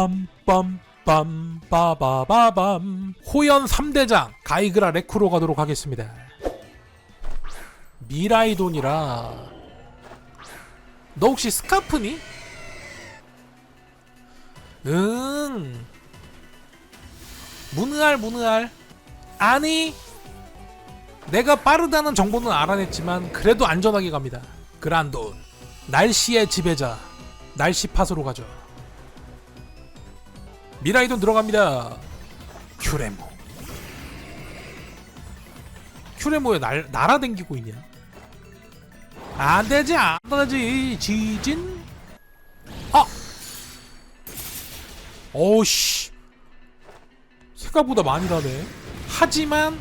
빰빰 빰 빠바바밤. 호연 3대장 가이그라 레쿠로 가도록 하겠습니다. 미라이돈이라. 너 혹시 스카프니? 응. 무느알 무느알 아니. 내가 빠르다는 정보는 알아냈지만 그래도 안전하게 갑니다. 그란돈. 날씨의 지배자. 날씨 팟으로 가죠 미라이돈 들어갑니다. 큐레모. 큐레모에 날, 날아댕기고 있냐? 안 되지 안 되지 지진. 아! 어우씨. 생각보다 많이 나네. 하지만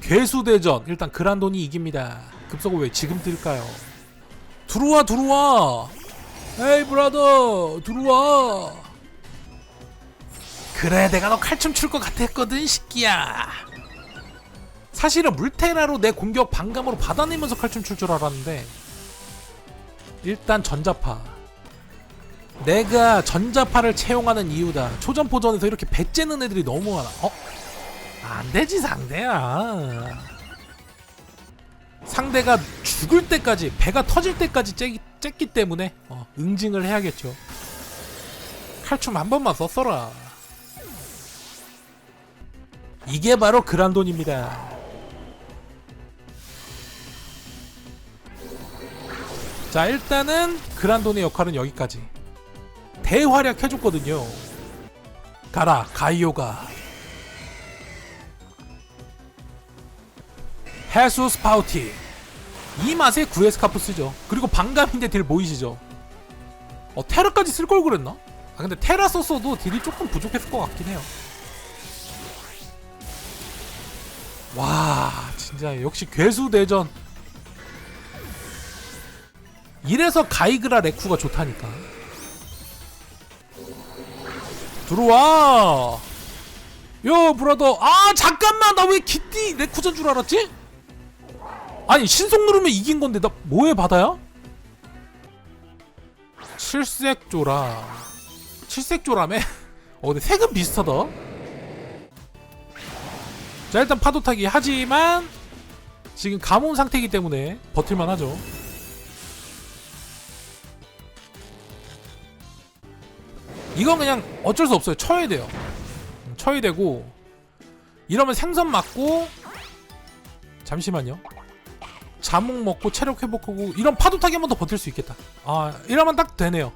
괴수대전 일단 그란돈이 이깁니다. 급속을 왜 지금 뛸까요? 들어와 들어와! 에이 브라더! 들어와 그래 내가 너 칼춤 출 것 같았거든 시끼야. 사실은 물테라로 내 공격 반감으로 받아내면서 칼춤 출 줄 알았는데 일단 전자파. 내가 전자파를 채용하는 이유다. 초전포전에서 이렇게 배째는 애들이 너무 많아. 어? 안되지 상대야. 상대가 죽을 때까지 배가 터질 때까지 쬐기, 쬐기 때문에 어, 응징을 해야겠죠. 칼춤 한 번만 썼어라 이게 바로 그란돈입니다. 자 일단은 그란돈의 역할은 여기까지. 대활약 해줬거든요. 가라 가이오가. 해수 스 파우티. 이 맛에 구에스카프 쓰죠. 그리고 반감인데 딜 보이시죠. 어 테라까지 쓸 걸 그랬나? 아 근데 테라 썼어도 딜이 조금 부족했을 것 같긴 해요 와 진짜 역시 괴수 대전. 이래서 가이그라 레쿠가 좋다니까. 들어와! 요 브라더. 아 잠깐만! 나 왜 기띠 레쿠전 줄 알았지? 아니 신속 누르면 이긴 건데 나 뭐해 받아야? 칠색조라. 칠색조라며? 어 근데 색은 비슷하다 자 일단 파도 타기. 하지만 지금 가뭄 상태이기 때문에 버틸만 하죠. 이건 그냥 어쩔 수 없어요. 쳐야 돼요. 음, 쳐야 되고. 이러면 생선 맞고 잠시만요. 자몽 먹고 체력 회복하고 이런 파도 타기 한 번 더 버틸 수 있겠다. 아 이러면 딱 되네요.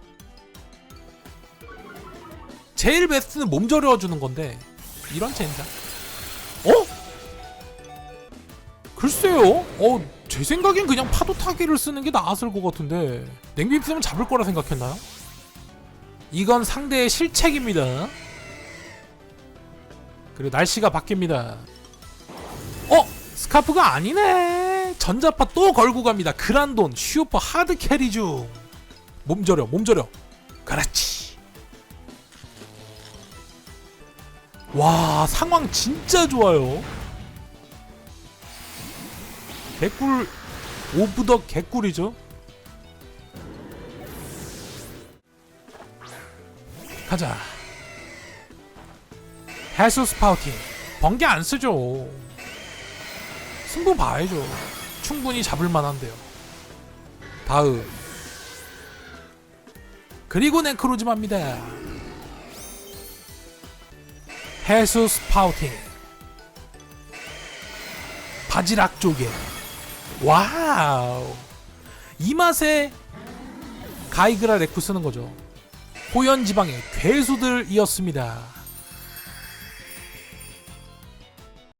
제일 베스트는 몸 저려주는 건데 이런 젠장 글쎄요. 어, 제 생각엔 그냥 파도 타기를 쓰는 게 나았을 것 같은데. 냉비 쓰면 잡을 거라 생각했나요? 이건 상대의 실책입니다. 그리고 날씨가 바뀝니다. 어? 스카프가 아니네. 전자파 또 걸고 갑니다. 그란돈 슈퍼 하드 캐리 중. 몸저려 몸저려. 그렇지. 와 상황 진짜 좋아요 개꿀 오브 더 개꿀이죠? 가자. 해수 스파우팅. 번개 안 쓰죠. 승부 봐야죠. 충분히 잡을 만한데요. 다음. 그리고 네크로즈마입니다. 해수 스파우팅. 바지락 조개 와우. 이 맛에 가이그라 레쿠 쓰는 거죠. 호연 지방의 괴수들이었습니다